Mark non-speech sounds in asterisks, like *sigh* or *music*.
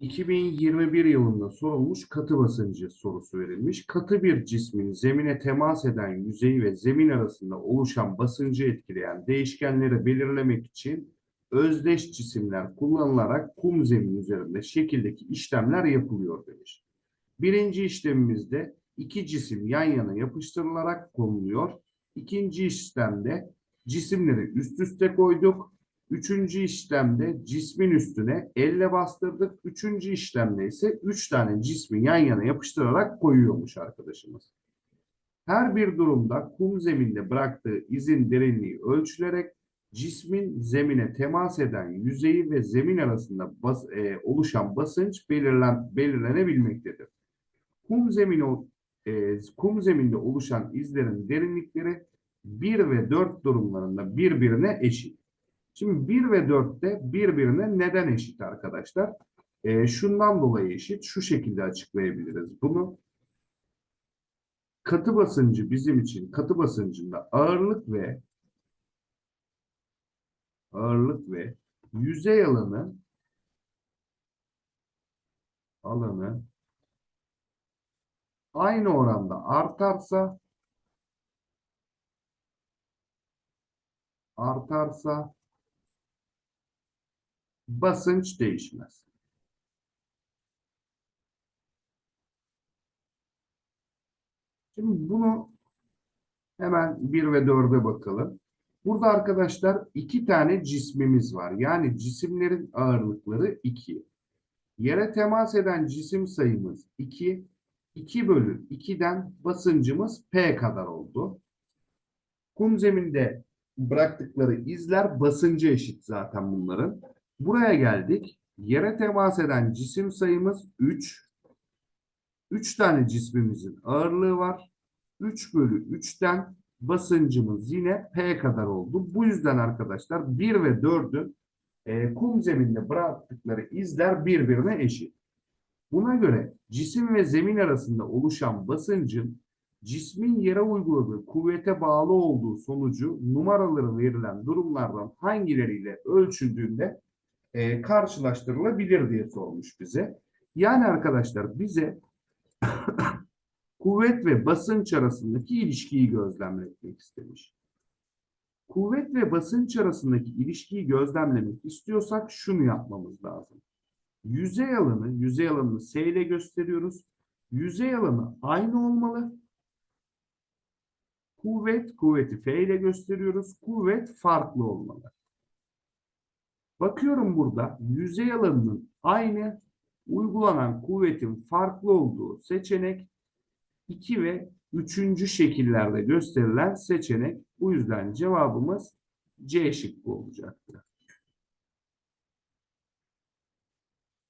2021 yılında sorulmuş katı basıncı sorusu verilmiş. Katı bir cismin zemine temas eden yüzeyi ve zemin arasında oluşan basıncı etkileyen değişkenleri belirlemek için özdeş cisimler kullanılarak kum zemin üzerinde şekildeki işlemler yapılıyor demiş. Birinci işlemimizde iki cisim yan yana yapıştırılarak konuluyor. İkinci işlemde cisimleri üst üste koyduk. Üçüncü işlemde cismin üstüne elle bastırdık. Üçüncü işlemde ise üç tane cismi yan yana yapıştırarak koyuyormuş arkadaşımız. Her bir durumda kum zeminde bıraktığı izin derinliği ölçülerek cismin zemine temas eden yüzeyi ve zemin arasında bas- e, oluşan basınç belirlen, belirlenebilmektedir. Kum zemini e, kum zeminde oluşan izlerin derinlikleri 1 ve 4 durumlarında birbirine eşit. Şimdi 1 ve 4'te birbirine neden eşit arkadaşlar? Ee, şundan dolayı eşit. Şu şekilde açıklayabiliriz bunu. Katı basıncı bizim için katı basıncında ağırlık ve ağırlık ve yüzey alanı alanı aynı oranda artarsa artarsa basınç değişmez. Şimdi bunu hemen 1 ve 4'e bakalım. Burada arkadaşlar iki tane cismimiz var. Yani cisimlerin ağırlıkları 2. Yere temas eden cisim sayımız 2. 2 bölü 2'den basıncımız P kadar oldu. Kum zeminde bıraktıkları izler basıncı eşit zaten bunların. Buraya geldik. Yere temas eden cisim sayımız 3. 3 tane cismimizin ağırlığı var. 3 bölü 3'ten basıncımız yine P kadar oldu. Bu yüzden arkadaşlar 1 ve 4'ün e, kum zeminde bıraktıkları izler birbirine eşit. Buna göre cisim ve zemin arasında oluşan basıncın cismin yere uyguladığı kuvvete bağlı olduğu sonucu numaraları verilen durumlardan hangileriyle ölçüldüğünde e, karşılaştırılabilir diye sormuş bize. Yani arkadaşlar bize *coughs* kuvvet ve basınç arasındaki ilişkiyi gözlemletmek istemiş. Kuvvet ve basınç arasındaki ilişkiyi gözlemlemek istiyorsak şunu yapmamız lazım. Yüzey alanı, yüzey alanını S ile gösteriyoruz. Yüzey alanı aynı olmalı. Kuvvet, kuvveti F ile gösteriyoruz. Kuvvet farklı olmalı. Bakıyorum burada yüzey alanının aynı, uygulanan kuvvetin farklı olduğu seçenek 2 ve 3. şekillerde gösterilen seçenek. Bu yüzden cevabımız C şıkkı olacaktır.